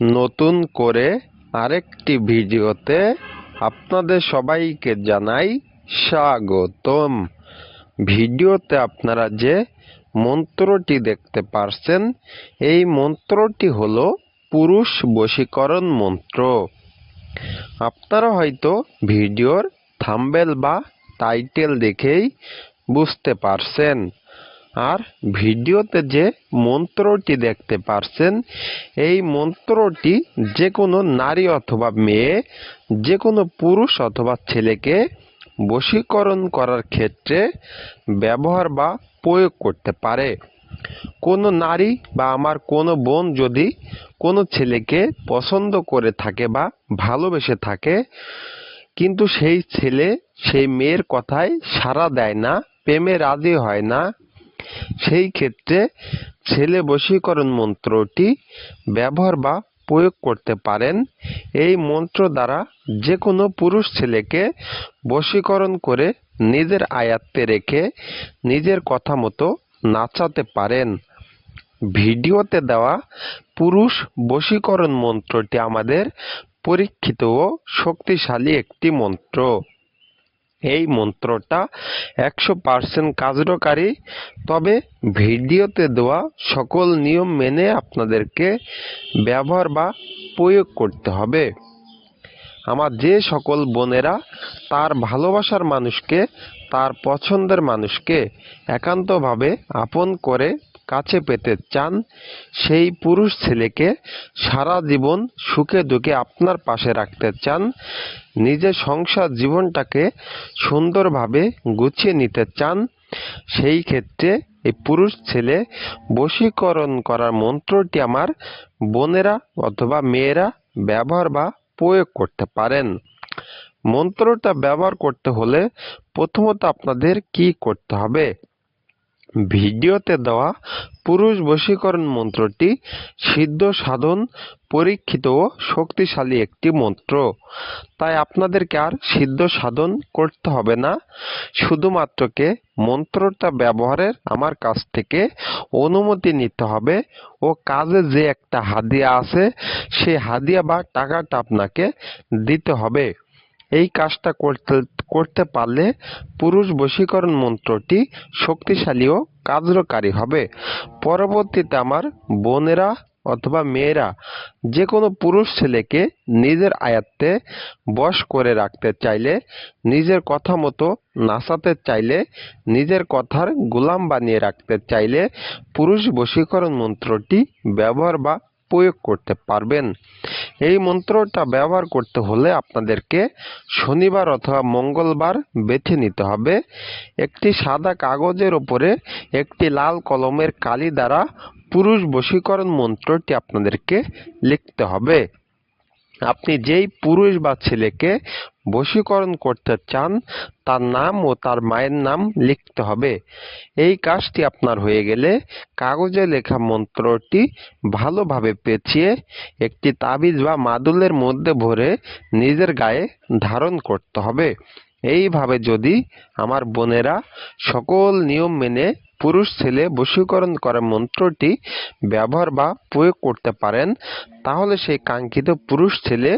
নতুন করে আরেকটি ভিডিওতে আপনাদের সবাইকে জানাই স্বাগতম। ভিডিওতে আপনারা যে মন্ত্রটি দেখতে পারছেন, এই মন্ত্রটি হল পুরুষ বশীকরণ মন্ত্র। আপনারা হয়তো ভিডিওর থাম্বেল বা টাইটেল দেখেই বুঝতে পারছেন। আর ভিডিওতে যে মন্ত্রটি দেখতে পারছেন, এই মন্ত্রটি যে কোনো নারী অথবা মেয়ে যে কোনো পুরুষ অথবা ছেলেকে বশীকরণ করার ক্ষেত্রে ব্যবহার বা প্রয়োগ করতে পারে। কোনো নারী বা আমার কোনো বোন যদি কোনো ছেলেকে পছন্দ করে থাকে বা ভালোবেসে থাকে, কিন্তু সেই ছেলে সেই মেয়ের কথায় সাড়া দেয় না, প্রেমে রাজি হয় না সেই ক্ষেত্রে ছেলে বশীকরণ মন্ত্রটি ব্যবহার বা প্রয়োগ করতে পারেন। এই মন্ত্র দ্বারা যে কোনো পুরুষ ছেলেকে বশীকরণ করে নিজের আয়াত্তে রেখে নিজের কথা মতো নাচাতে পারেন। ভিডিওতে দেওয়া পুরুষ বশীকরণ মন্ত্রটি আমাদের পরীক্ষিত ও শক্তিশালী একটি মন্ত্র। এই মন্ত্রটা একশো পার্সেন্ট কার্যকারী তবে ভিডিওতে দেওয়া সকল নিয়ম মেনে আপনাদেরকে ব্যবহার বা প্রয়োগ করতে হবে। আমার যে সকল বোনেরা তার ভালোবাসার মানুষকে, তার পছন্দের মানুষকে একান্তভাবে আপন করে কাছে পেতে চান, সেই পুরুষ ছেলেকে সারা জীবন সুখে দুঃখে আপনার পাশে রাখতে চান নিজের সংসার জীবনটাকে সুন্দরভাবে গুছিয়ে নিতে চান, সেই ক্ষেত্রে এই পুরুষ ছেলে বশীকরণ করার মন্ত্রটি আমার বোনেরা অথবা মেয়েরা ব্যবহার বা প্রয়োগ করতে পারেন। মন্ত্রটা ব্যবহার করতে হলে প্রথমত আপনাদের কি করতে হবে? ভিডিওতে দেওয়া পুরুষ বশীকরণ মন্ত্রটি সিদ্ধ সাধন, পরীক্ষিত ও শক্তিশালী একটি মন্ত্র। তাই আপনাদেরকে আর সিদ্ধ সাধন করতে হবে না। শুধুমাত্রকে মন্ত্রটা ব্যবহারের আমার কাছ থেকে অনুমতি নিতে হবে ও কাজে যে একটা হাদিয়া আছে, সেই হাদিয়া বা টাকাটা আপনাকে দিতে হবে। এই কাজটা করতে করতে পারলে পুরুষ বশীকরণ মন্ত্রটি শক্তিশালী ও কার্যকারী হবে। পরবর্তীতে আমার বোনেরা অথবা মেয়েরা যে কোনো পুরুষ ছেলেকে নিজের আয়ত্তে বশ করে রাখতে চাইলে, নিজের কথা মতো নাচাতে চাইলে, নিজের কথার গোলাম বানিয়ে রাখতে চাইলে পুরুষ বশীকরণ মন্ত্রটি ব্যবহার বা প্রয়োগ করতে পারবেন। এই মন্ত্রটা ব্যবহার করতে হলে আপনাদেরকে শনিবার অথবা মঙ্গলবার বেছে নিতে হবে। একটি সাদা কাগজের ওপরে একটি লাল কলমের কালি দ্বারা পুরুষ বশীকরণ মন্ত্রটি আপনাদেরকে লিখতে হবে। আপনি যেই পুরুষ বা ছেলেকে বশীকরণ করতে চান, তার নাম ও তার মায়ের নাম লিখতে হবে। এই কাজটি আপনার হয়ে গেলে কাগজে লেখা মন্ত্রটি ভালোভাবে পেঁচিয়ে একটি তাবিজ বা মাদুলের মধ্যে ভরে নিজের গায়ে ধারণ করতে হবে। এইভাবে যদি আমার বোনেরা সকল নিয়ম মেনে পুরুষ ছেলে বশীকরণ করা মন্ত্রটি ব্যবহার বা প্রয়োগ করতে পারেন, তাহলে সেই কাঙ্ক্ষিত পুরুষ ছেলে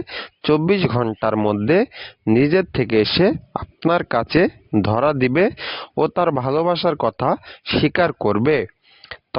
চব্বিশ ঘণ্টার মধ্যে নিজের থেকে এসে আপনার কাছে ধরা দিবে ও তার ভালোবাসার কথা স্বীকার করবে।